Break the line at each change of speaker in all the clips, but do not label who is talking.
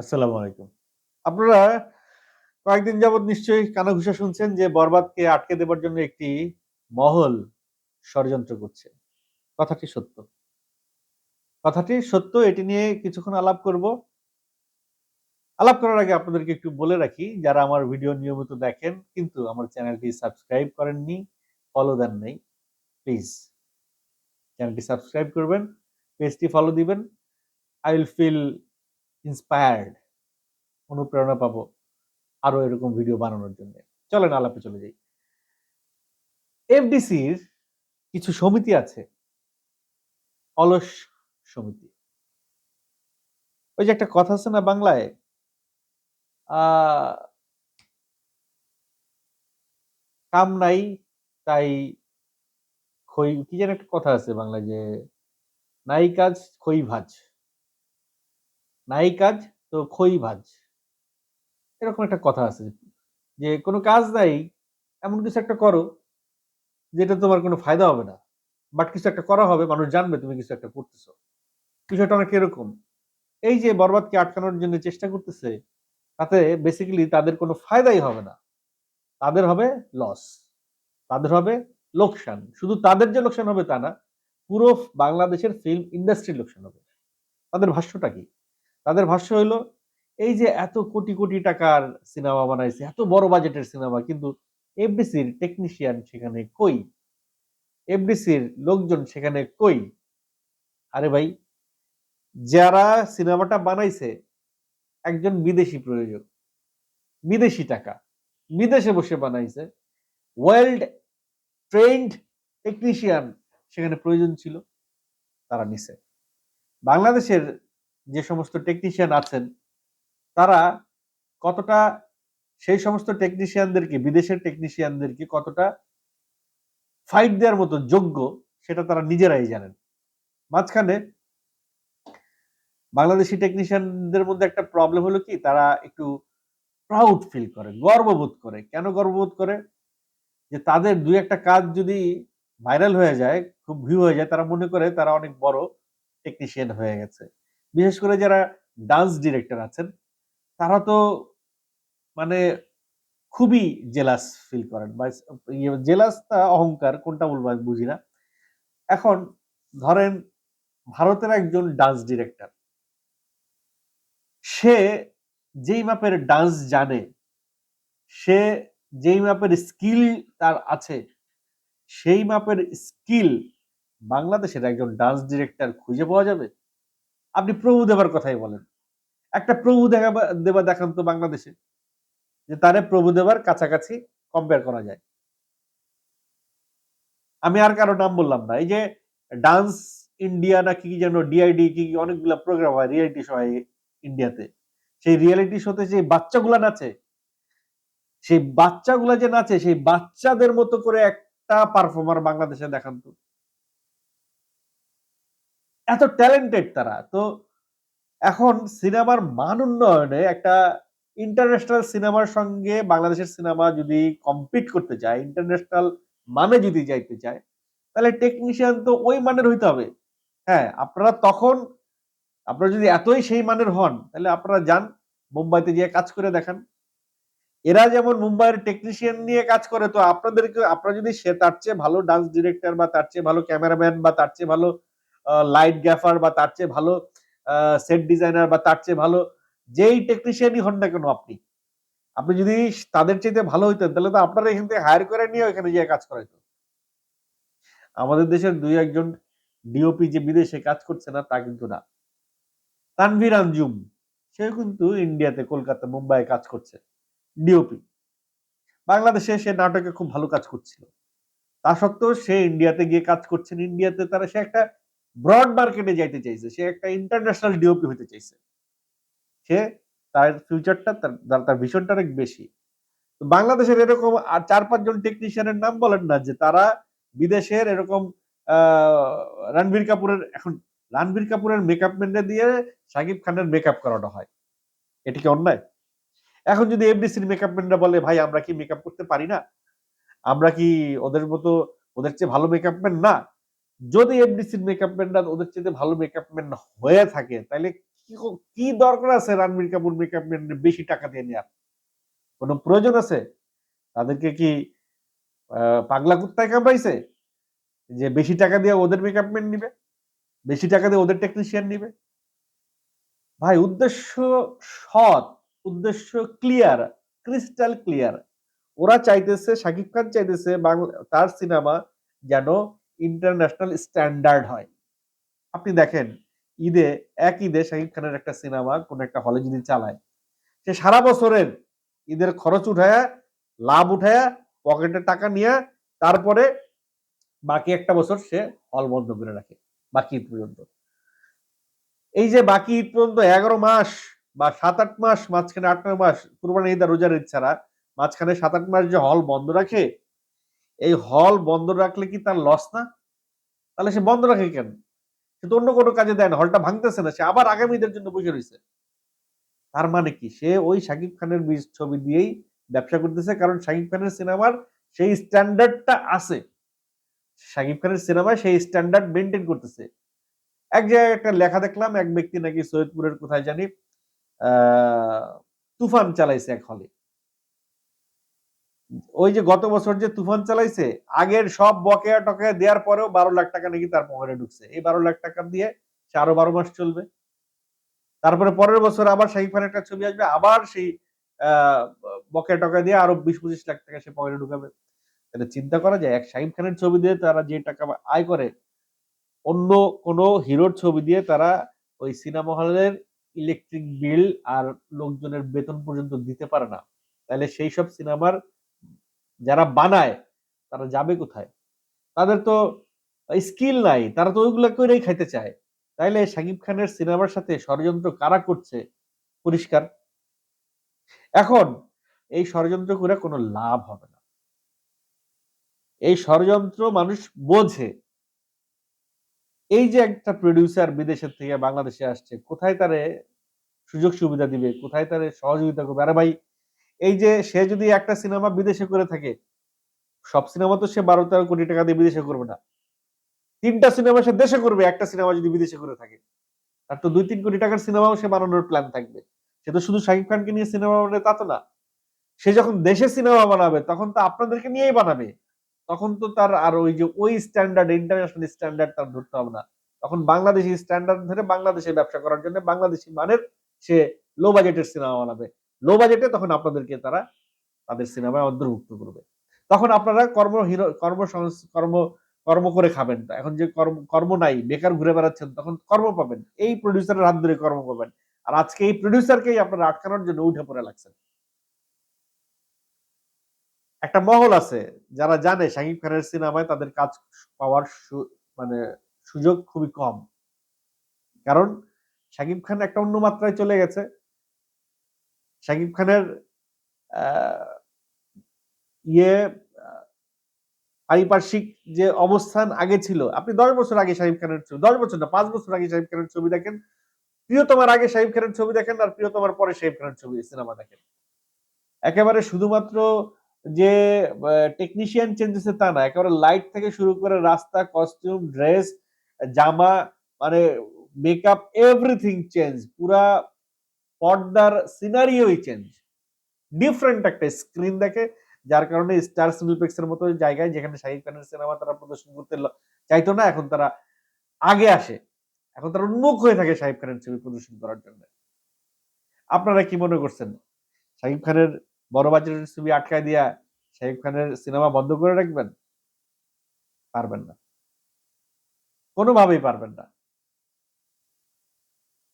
আসসালামু আলাইকুম। আপনারা কয়েকদিন যাবৎ নিশ্চয়ই কানাঘুষা শুনছেন যে বরবাদকে আটকে দেবার জন্য একটি মহল ষড়যন্ত্র করছে। কথাটি সত্য। কথাটি সত্য, এটি নিয়ে কিছুক্ষণ আলাপ করব। আলাপ করার আগে আপনাদেরকে একটু বলে রাখি, যারা আমার ভিডিও নিয়মিত দেখেন, কিন্তু আমার চ্যানেলটি সাবস্ক্রাইব করেননি ফলো দেন নাই প্লিজ চ্যানেলটি সাবস্ক্রাইব করবেন, পেজটি ফলো দিবেন। আই উইল ফিল ইন্সপায়ার্ড অনুপ্রেরণা পাবো আরও এরকম ভিডিও বানানোর জন্য। চলেন আলাপে চলে যাই। এফডিসির কিছু সমিতি আছে। অলস সমিতি। ওই যে একটা কথা আছে না বাংলায়? কাম নাই, তাই খই, কি যেন একটা কথা আছে বাংলায় যে, নাই কাজ, খই ভাজ। নাই কাজ, তো খই ভাজ। এরকম একটা কথা আছে যে কোনো কাজ নাই, এমন কিছু একটা করো, যেটা তোমার কোনো ফায়দা হবে না। বাট কিছু একটা করা হবে, মানুষ জানবে তুমি কিছু একটা করতেছো। বিষয়টা অনেক এরকম। এই যে বরবাদকে আটকানোর জন্য চেষ্টা করতেছে, তাতে বেসিক্যালি তাদের কোনো ফায়দাই হবে না। তাদের হবে লস তাদের হবে লোকসান। শুধু তাদের যে লোকসান হবে তা না, পুরো বাংলাদেশের ফিল্ম ইন্ডাস্ট্রির লোকসান হবে। তাদের ভাষ্যটা কি? তাদের ভাষ্য হলো এই যে এত কোটি কোটি টাকার সিনেমা বানাইছে, এত বড় বাজেটের সিনেমা, কিন্তু এফডিসির টেকনিশিয়ান সেখানে কই? এফডিসির লোকজন সেখানে কই? আরে ভাই, যারা সিনেমাটা বানাইছে, একজন বিদেশি প্রয়োজন বিদেশি টাকা, বিদেশে বসে বানাইছে ওয়ার্ল্ড ট্রেন্ড টেকনিশিয়ান সেখানে প্রয়োজন ছিল, তারা নিছে। বাংলাদেশের যে সমস্ত টেকনিশিয়ান আছেন, তারা কতটা সেই সমস্ত টেকনিশিয়ানদেরকে বিদেশের টেকনিশিয়ানদেরকে কতটা ফাইট দেওয়ার মতো যোগ্য, সেটা তারা নিজেরাই জানেন। মাঝখানে বাংলাদেশি টেকনিশিয়ানদের মধ্যে একটা প্রবলেম হলো কি, তারা একটু প্রাউড ফিল করে, গর্ববোধ করে। কেন গর্ববোধ করে? যে তাদের দুই একটা কাজ যদি ভাইরাল হয়ে যায়, খুব ভিউ হয়ে যায়, তারা মনে করে তারা অনেক বড় টেকনিশিয়ান হয়ে গেছে। বিশেষ করে যারা ডান্স ডিরেক্টর আছেন, তারা তো মানে খুবই জেলাস ফিল করেন বা জেলাস তা অহংকার, কোনটা বলব আমি বুঝি না। এখন ধরেন ভারতের একজন ডান্স ডিরেক্টর সে যেই মাপের ডান্স জানে, সে যেই মাপের স্কিল তার আছে, সেই মাপের স্কিল বাংলাদেশের একজন ডান্স ডিরেক্টর খুঁজে পাওয়া যাবে? আপনি প্রভু দেবার কথাই বলেন। একটা প্রভু দেখা দেবা দেখান তো বাংলাদেশে, যে তারে প্রভু দেবার কাছাকাছি কম্পেয়ার করা যায়। আমি আর কারও নাম বললাম না, এই যে ডান্স ইন্ডিয়া না কি কি যেন ডিআইডি কি কি অনেকগুলো প্রোগ্রাম হয় রিয়েলিটি শো হয় ইন্ডিয়াতে। সেই রিয়েলিটি শোতে যে বাচ্চাগুলা নাচে, সেই বাচ্চাগুলা যে নাচে, সেই বাচ্চাদের মতো করে একটা পারফর্মার বাংলাদেশে দেখান তো। এত ট্যালেন্টেড তারা। তো এখন সিনেমার মান উন্নয়নে একটা ইন্টারন্যাশনাল সিনেমার সঙ্গে বাংলাদেশের সিনেমা যদি কম্পিট করতে চায় ইন্টারন্যাশনাল মানে যদি যাইতে চায় তাহলে টেকনিশিয়ান তো ওই মানের হইতে হবে। হ্যাঁ আপনারা তখন, আপনারা যদি এতই সেই মানের হন, তাহলে আপনারা যান, মুম্বাইতে গিয়ে কাজ করে দেখান। এরা যেমন মুম্বাইয়ের টেকনিশিয়ান নিয়ে কাজ করে, তো আপনাদেরকে, আপনারা যদি সে তার চেয়ে ভালো ডান্স ডিরেক্টর বা তার চেয়ে ভালো ক্যামেরাম্যান বা তার চেয়ে ভালো লাইট গ্যাফার বা তার চেয়ে ভালো সেট ডিজাইনার বা তার চেয়ে ভালো, যেই টেকনিশিয়ানই হন না কেন আপনি? আপনি যদি তাদের চাইতে ভালো হইতেন, তাহলে তো আপনারা এখান থেকে হায়ার করে নিয়ে এখানে গিয়ে কাজ করাইতো। আমাদের দেশের দুই একজন ডিওপি যে বিদেশে কাজ করছে না, তা কিন্তু না। তানভীর আঞ্জুম সে কিন্তু ইন্ডিয়াতে, কলকাতা মুম্বাই কাজ করছে ডিওপি বাংলাদেশে সে নাটকে খুব ভালো কাজ করছিল। তা সত্ত্বেও সে ইন্ডিয়াতে গিয়ে কাজ করছেন। ইন্ডিয়াতে তারা, সে একটা ব্রড মার্কেটে যাইতে চাইছে, সে একটা ইন্টারন্যাশনাল ডিওপি হতে চাইছে। সে তার ফিউচারটা তার তার ভিশনটা অনেক বেশি। বাংলাদেশের এরকম আর চার পাঁচজন টেকনিশিয়ানের নাম বলেন না, যে তারা বিদেশের এরকম রণবীর কাপুরের, এখন রণবীর কাপুরের মেকআপ ম্যানটা দিয়ে সাকিব খানের মেকআপ করানো হয়। এটি কি অন্যায়? এখন যদি এফডিসির মেকআপ ম্যানরা বলে, ভাই, আমরা কি মেকআপ করতে পারি না? আমরা কি ওদের মতো, ওদের চেয়ে ভালো মেকআপ ম্যান না? যদি এফডিসির মেকআপ ম্যানরা ওদের চেয়ে ভালো মেকআপ ম্যান হয়ে থাকে তাহলে কি দরকার আছে রণবীর কাপুর মেকআপ ম্যানের বেশি টাকা দিয়ে নেওয়ার কোনো প্রয়োজন আছে? তাদেরকে কি পাগলা কুত্তায় কামড়াইছে? যে বেশি টাকা দিয়ে ওদের মেকআপ ম্যান নিবে? বেশি টাকা দিয়ে ওদের টেকনিশিয়ান নিবে? ভাই, উদ্দেশ্য সৎ, উদ্দেশ্য ক্লিয়ার ক্রিস্টাল ক্লিয়ার ওরা চাইতেছে, শাকিব খান চাইতেছে বাংলা, তার সিনেমা যেন ইন্টারন্যাশনাল স্ট্যান্ডার্ড হয়। আপনি দেখেন, ঈদে, এক ঈদে শাকিব খানের একটা সিনেমা কোন একটা হলে যদি চালায়, সে সারা বছরের ঈদের খরচ উঠায়া, লাভ উঠায়া, পকেটে টাকা নিয়ে, তারপরে বাকি একটা বছর সে হল বন্ধ করে রাখে, বাকি ঈদ পর্যন্ত। এই যে বাকি ঈদ পর্যন্ত এগারো মাস বা সাত আট মাস, মাঝখানে আট নয় মাস কুরবানি ঈদ আর রোজার ঈদ ছাড়া, মাঝখানে সাত আট মাস যে হল বন্ধ রাখে এই হল বন্ধ রাখলে কি তার লস না? তাহলে সে বন্ধ রাখে কেন? সে তো অন্য কোনো কাজে দেয় না, হলটা ভাঙতেছে না, সে আবার আগামীদের জন্য বসে রয়েছে তার মানে কি? সে ওই শাকিব খানের বীজ ছবি দিয়েই ব্যবসা করতেছে, কারণ শাকিব খানের সিনেমার সেই স্ট্যান্ডার্ডটা আছে। শাকিব খানের সিনেমায় সেই স্ট্যান্ডার্ড মেনটেন করতেছে। এক জায়গায় একটা লেখা দেখলাম, এক ব্যক্তি নাকি সৈয়দপুরের কোথায় জানি তুফান চালাইছে এক হলে। ওই যে গত বছর যে তুফান চালাইছে, আগের সব বকেয়া টকেয়া দেওয়ার পরেও বারো লাখ টাকা নাকি তার পকেটে ঢুকছে। এই বারো লাখ টাকা দিয়ে সে আরও বারো মাস চলবে। তারপরে পরের বছর আবার শাকিব খানের একটা ছবি আসবে, আবার সেই বকেয়া দিয়ে আরও বিশ পঁচিশ লাখ টাকা সে পকেটে ঢুকাবে। তাহলে চিন্তা করা যায়, এক খানের ছবি দিয়ে তারা যে টাকা আয় করে, অন্য কোনো হিরোর ছবি দিয়ে তারা ওই সিনেমা হলের ইলেকট্রিক বিল আর লোকজনের বেতন পর্যন্ত দিতে পারে না। তাহলে সেই সব সিনেমার যারা বানায়, তারা যাবে কোথায়? তাদের তো স্কিল নাই, তারা তো ওইগুলো করেই খাইতে চায়। তাইলে শাকিব খানের সিনেমার সাথে ষড়যন্ত্র কারা করছে? পরিষ্কার? এখন এই ষড়যন্ত্র করে কোনো লাভ হবে না। এই ষড়যন্ত্র মানুষ বোঝে। এই যে একটা প্রডিউসার বিদেশের থেকে বাংলাদেশে আসছে, কোথায় তারে সুযোগ সুবিধা দিবে? কোথায় তারে সহযোগিতা করবে? আরে ভাই এই যে সে যদি একটা সিনেমা বিদেশে করে থাকে, সব সিনেমা তো সে বারো তেরো কোটি টাকা দিয়ে বিদেশে করবে না। তিনটা সিনেমা সে দেশে করবে, একটা সিনেমা যদি বিদেশে করে থাকে। তার তো দুই তিন কোটি টাকার সিনেমাও সে বানানোর প্ল্যান থাকবে। সে তো শুধু শাকিব খানকে নিয়ে সিনেমা বানাবে, তা তো না। সে যখন দেশে সিনেমা বানাবে, তখন তো আপনাদেরকে নিয়েই বানাবে। তখন তো তার আর ওই যে ওই স্ট্যান্ডার্ড ইন্টারন্যাশনাল স্ট্যান্ডার্ড তার ধরতে হবে না। তখন বাংলাদেশি স্ট্যান্ডার্ড ধরে বাংলাদেশে ব্যবসা করার জন্য বাংলাদেশি মানের সে লো বাজেটের সিনেমা বানাবে। লো বাজেটে তখন আপনাদেরকে তারা তাদের সিনেমায় অন্তর্ভুক্ত করবে। তখন আপনারা কর্ম হিরো, কর্ম কর্ম কর্ম করে খাবেন এখন যে কর্ম কর্ম নাই, বেকার ঘুরে বেড়াচ্ছেন, তখন কর্ম পাবেন। এই প্রডিউসারের হাত ধরে কর্ম পাবেন। আর আজকে এই প্রডিউসারকেই আপনারা আটকানোর জন্য উঠে পড়ে লাগছেন। একটা মহল আছে, যারা জানে শাকিব খানের সিনেমায় তাদের কাজ পাওয়ার মানে সুযোগ খুবই কম। কারণ শাকিব খান একটা অন্য মাত্রায় চলে গেছে। শাকিব খানের ইয়ে পারিপার্শ্বিক যে অবস্থান আগে ছিল, আপনি দশ বছর আগে শাহিব খানের ছবি, দশ বছর না, পাঁচ বছর আগে শাহিব খানের ছবি দেখেন, প্রিয়তমার আগে শাহিব খানের ছবি দেখেন আর প্রিয়তমার পরে শাহিব খানের ছবি সিনেমা দেখেন। একেবারে শুধুমাত্র যে টেকনিশিয়ান চেঞ্জ হচ্ছে তা না, একেবারে লাইট থেকে শুরু করে রাস্তা কস্টিউম ড্রেস জামা মানে মেকআপ এভরিথিং চেঞ্জ পুরা পর্দার সিনারিওই চেঞ্জ ডিফারেন্ট একটা স্ক্রিন দেখে, যার কারণে স্টার সিনেপ্লেক্সের মতো জায়গায় যেখানে শাহিদ খানের সিনেমা তারা প্রদর্শন করতে চাইতো না, এখন তারা আগে আসে। এখন তারা উন্মুখ হয়ে থাকে শাহিদ খানের ছবি প্রদর্শন করার জন্য। আপনারা কি মনে করছেন? শাহিব খানের বড় বাজারের ছবি আটকায় দিয়া শাহিব খানের সিনেমা বন্ধ করে রাখবেন? পারবেন না। কোনোভাবেই পারবেন না।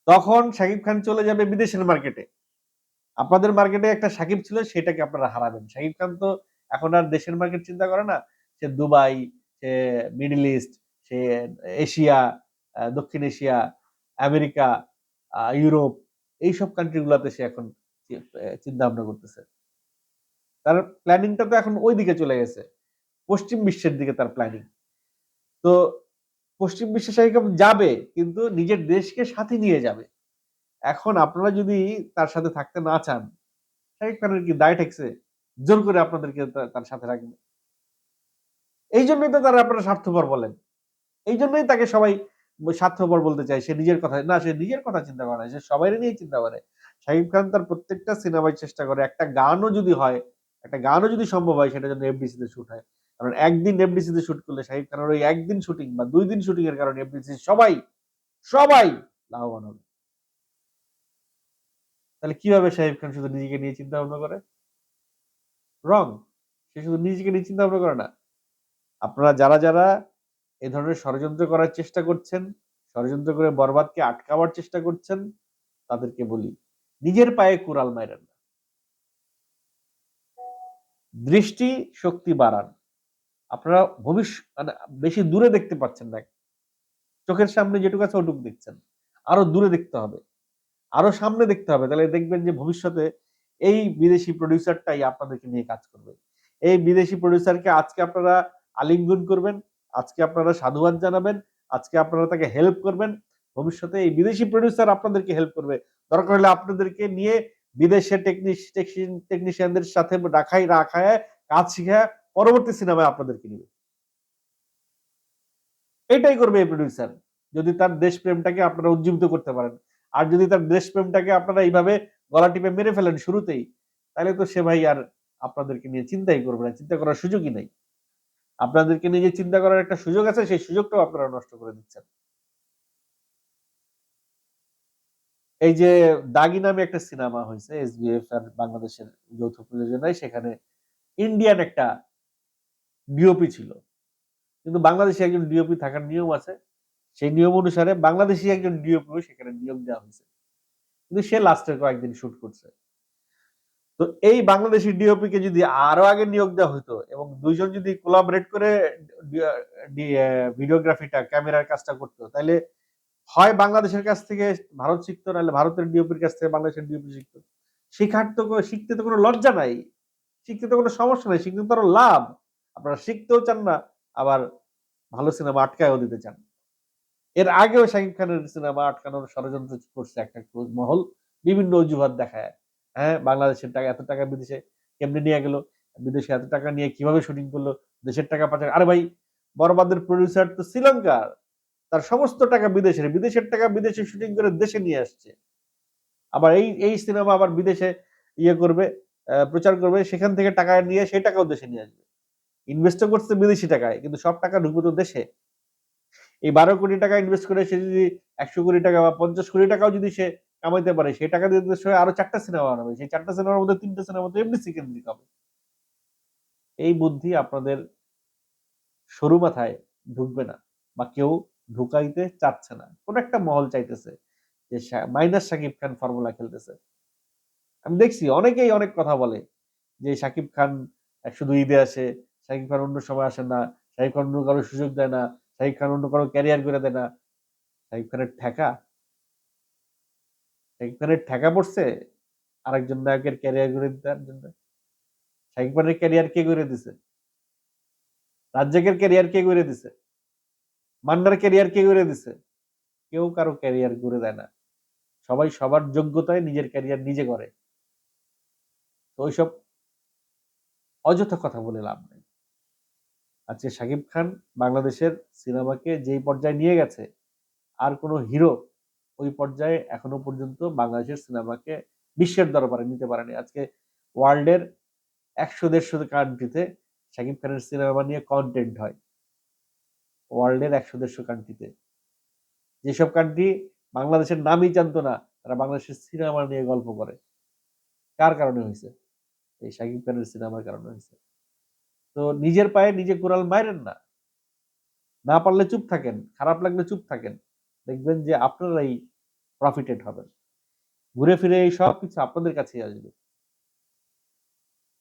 তখন শাকিব খান চলে যাবে বিদেশের মার্কেটে আপনাদের মার্কেটে একটা সাকিব ছিল, সেটাকে আপনারা হারাবেন। শাকিব খান তো এখন আর দেশের মার্কেট চিন্তা করে না। সে দুবাই, সে মিডল ইস্ট সে এশিয়া দক্ষিণ এশিয়া, আমেরিকা ইউরোপ, এইসব কান্ট্রি গুলাতে সে এখন চিন্তা ভাবনা করতেছে। তার প্ল্যানিংটা তো এখন ওই দিকে চলে গেছে। পশ্চিম বিশ্বের দিকে তার প্ল্যানিং তো পশ্চিম বিশ্বে শাহিদ যাবে, কিন্তু নিজের দেশকে সাথে নিয়ে যাবে। এখন আপনারা যদি তার সাথে থাকতে না চান শাহিদ খানের কি দায় ঠেকছে? জোর করে আপনাদেরকে তার সাথে রাখবে। এই জন্যই তো তারা আপনারা স্বার্থপর বলেন। এই জন্যই তাকে সবাই স্বার্থপর বলতে চাই সে নিজের কথা না, সে নিজের কথা চিন্তা করে সে সবাই নিয়ে চিন্তা করে। শাকিব খান তার প্রত্যেকটা সিনেমায় চেষ্টা করে, একটা গানও যদি হয়, একটা গানও যদি সম্ভব হয়, সেটা যেন এফডিসি তে শুট হয়। কারণ একদিন এফডিসি তে শুট করলে শাকিব খানের ওই একদিন শুটিং বা দুই দিন শুটিং এর কারণে এফডিসি সবাই সবাই লাভবান হবে। তাহলে কীভাবে শাহিব খান শুধু নিজেকে নিয়ে চিন্তা ভাবনা করে? রং সে শুধু নিজেকে নিয়ে চিন্তা ভাবনা করে না। আপনারা যারা যারা এ ধরনের ষড়যন্ত্র করার চেষ্টা করছেন, ষড়যন্ত্র করে বরবাদকে আটকাবার চেষ্টা করছেন, তাদেরকে বলি, নিজের পায়ে কুড়াল মাইরেন না। দৃষ্টি, শক্তি বাড়ান। আপনারা ভবিষ্যৎ মানে বেশি দূরে দেখতে পাচ্ছেন না। চোখের সামনে যেটুকু আছে ওটুকু দেখছেন। আরও দূরে দেখতে হবে। আরও সামনে দেখতে হবে। তাহলে দেখবেন যে ভবিষ্যতে এই বিদেশি প্রডিউসারটাই আপনাদেরকে নিয়ে কাজ করবে। এই বিদেশি প্রডিউসারকে আজকে আপনারা আলিঙ্গন করবেন, আজকে আপনারা সাধুবাদ জানাবেন, আজকে আপনারা তাকে হেল্প করবেন। ভবিষ্যতে এই বিদেশি প্রডিউসার আপনাদেরকে হেল্প করবে। দরকার হলে আপনাদেরকে নিয়ে বিদেশের টেকনিশিয়ানদের সাথে রাখাই রাখায়, কাজ শিখায় পরবর্তী সিনেমায় আপনাদেরকে নিবে। এটাই করবে এই প্রডিউসার যদি তার দেশপ্রেমটাকে আপনারা উজ্জীবিত করতে পারেন। আর যদি তার দেশপ্রেমটাকে আপনারা এইভাবে গলা টিপে মেরে ফেলেন শুরুতেই, তাহলে তো সে ভাই আর আপনাদেরকে নিয়ে চিন্তাই করবে না, চিন্তা করার সুযোগই নাই। আপনাদেরকে নিয়ে যে চিন্তা করার একটা সুযোগ আছে, সেই সুযোগটাও আপনারা নষ্ট করে দিচ্ছেন। এই যে দাগি নামে একটা সিনেমা হয়েছে এসবিএফ আর বাংলাদেশের যৌথ প্রযোজনায়, সেখানে ইন্ডিয়ান একটা ডিওপি ছিল। কিন্তু বাংলাদেশে একজন ডিওপি থাকার নিয়ম আছে। সেই নিয়ম অনুসারে বাংলাদেশি একজন ডিওপিও সেখানে নিয়োগ দেওয়া হয়েছে। কিন্তু সে লাস্টের কয়েকদিন শুট করছে। তো এই বাংলাদেশি ডিওপি কে যদি আরও আগে নিয়োগ দেওয়া হতো এবং দুইজন যদি কোলাবরেট করে ভিডিওগ্রাফিটা ক্যামেরার কাজটা করতো, তাহলে হয় বাংলাদেশের কাছ থেকে ভারত শিখতো, নাহলে ভারতের ডিওপির কাছ থেকে বাংলাদেশের ডিওপি শিখতো। শিখার তো শিখতে তো কোনো লজ্জা নাই। শিখতে তো কোনো সমস্যা নাই। শিখতে তো লাভ। আপনারা শিখতেও চান না, আবার ভালো সিনেমা আটকায়ও দিতে চান। এর আগেও শাকিব খানের সিনেমা আটকানোর ষড়যন্ত্র করছে একটা মহল বিভিন্ন অজুহাত দেখায় হ্যাঁ বাংলাদেশের টাকা, এত টাকা বিদেশে কেমনি নিয়ে গেল, বিদেশে এত টাকা নিয়ে কীভাবে শুটিং করল, দেশের টাকা পাচার। আরে ভাই, বরবাদের প্রডিউসার তো শ্রীলঙ্কার, তার সমস্ত টাকা বিদেশের বিদেশের টাকা বিদেশে শুটিং করে দেশে নিয়ে আসছে। আবার এই এই সিনেমা আবার বিদেশে ইয়ে করবে প্রচার করবে, সেখান থেকে টাকা নিয়ে সেই টাকাও দেশে নিয়ে আসবে। ইনভেস্টও করছে বিদেশি টাকায়, কিন্তু সব টাকা ঢুকবে তো দেশে। এই বারো কোটি টাকা ইনভেস্ট করে সে যদি একশো কোটি টাকা বা পঞ্চাশ কোটি টাকাও যদি সে কামাইতে পারে, সেই টাকা দিয়ে দেশে আরও চারটা সিনেমা বানাবে। সেই চারটা সিনেমার মধ্যে তিনটা সিনেমা তো এমনি কেন্দ্রিক হবে। এই বুদ্ধি আপনাদের সরু মাথায় ঢুকবে না বা কেউ ঢুকাইতে চাচ্ছে না। কোন একটা মহল চাইতেছে যে মাইনাস সাকিব খান ফর্মুলা খেলতেছে। আমি দেখছি অনেকেই অনেক কথা বলে যে সাকিব খান শুধু ঈদে আসে সাকিব খান অন্য সময় আসে না সাকিব খান অন্য কারও সুযোগ দেয় না সাকিব খান অন্য কারও ক্যারিয়ার করে দেয় না। সাকিব খানের ঠেকা। সাকিব খানের ঠেকা পড়ছে, আরেকজন নায়কের ক্যারিয়ার করে দেওয়ার জন্য। সাকিব খানের ক্যারিয়ার কে করে দিছে? রাজ্জাকের ক্যারিয়ার কে করে দিছে? মান্নার ক্যারিয়ার কে করে দিছে? কেউ কারও ক্যারিয়ার করে দেয় না। সবাই সবার যোগ্যতায় নিজের ক্যারিয়ার নিজে করে। তো ওইসব অযথা কথা বলে লাভ নেই। আজকে শাকিব খান বাংলাদেশের সিনেমাকে যেই পর্যায়ে নিয়ে গেছে, আর কোনো হিরো ওই পর্যায়ে এখনও পর্যন্ত বাংলাদেশের সিনেমাকে বিশ্বের দরবারে নিতে পারেনি। আজকে ওয়ার্ল্ডের একশো দেড়শো কান্ট্রিতে শাকিব খানের সিনেমা নিয়ে কন্টেন্ট হয়। ওয়ার্ল্ডের একশো দেড়শো কান্ট্রিতে যেসব কান্ট্রি বাংলাদেশের নামই জানতো না, তারা বাংলাদেশের সিনেমা নিয়ে গল্প করে। কার কারণে হয়েছে? এই শাকিব খানের সিনেমার কারণে হয়েছে। তো নিজের পায়ে নিজে কোরাল মারেন না। না পারলে চুপ থাকেন, খারাপ লাগলে চুপ থাকেন। দেখবেন যে আপনারাই প্রফিটেড হবেন। ঘুরে ফিরে এই সব কিছু আপনাদের কাছেই আসবে।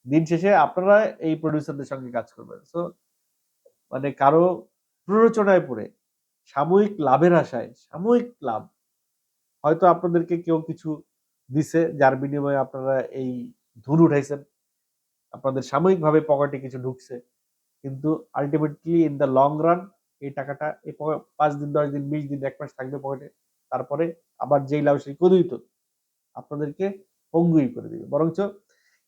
দিন শেষে আপনারা এই প্রডিউসারদের সঙ্গে কাজ করবেন। সো মানে কারও প্ররোচনায় পড়ে, সাময়িক লাভের আশায়, সাময়িক লাভ। হয়তো আপনাদেরকে কেউ কিছু দিছে, যার বিনিময়ে আপনারা এই ধুল উঠাইছেন। আপনাদের সাময়িকভাবে পকেটে কিছু ঢুকছে। কিন্তু ultimately in the long run এই টাকাটা এই পাঁচ দিন, দশ দিন, বিশ দিন, এক মাস থাকবে পকেটে। তারপরে আবার যেই লাভ সেই কদিত আপনাদেরকে পঙ্গুই করে দিবে। বরঞ্চ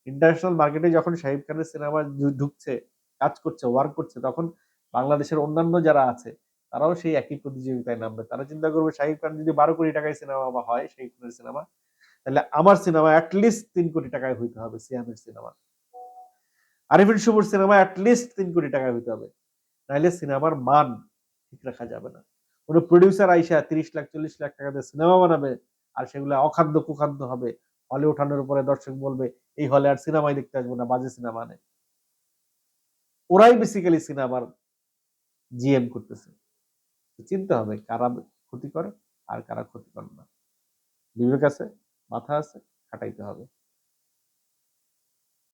ইন্টারন্যাশনাল মার্কেটে যখন শাহিব খানের সিনেমা ঢুকছে, কাজ করছে ওয়ার্ক করছে, তখন বাংলাদেশের অন্যান্য যারা আছে, তারাও সেই একই প্রতিযোগিতায় নামবে। তারা চিন্তা করবে শাহিদ খান যদি বারো কোটি টাকায় সিনেমা হয় শাহিদ খানের সিনেমা, তাহলে আমার সিনেমা অ্যাটলিস্ট তিন কোটি টাকায় হইতে হবে, সিয়ামের সিনেমা। আরিফিন শুভর সিনেমা অ্যাটলিস্ট তিন কোটি টাকায় হইতে হবে। নাহলে সিনেমার মান ঠিক রাখা যাবে না। কোনো প্রডিউসার আইসা তিরিশ লাখ, চল্লিশ লাখ টাকা দিয়ে সিনেমা বানাবে আর সেগুলো অখাদ্য কুখাদ্য হবে। হলে ওঠানোর উপরে দর্শক বলবে, এই হলে আর সিনেমাই দেখতে আসব না, বাজে সিনেমা নেই। ওরাই বেসিক্যালি সিনেমার জিএম করতেছে। চিনতে হবে কারা ক্ষতি করে আর কারা ক্ষতি করে না। বিবেক আছে, মাথা আছে, খাটাইতে হবে।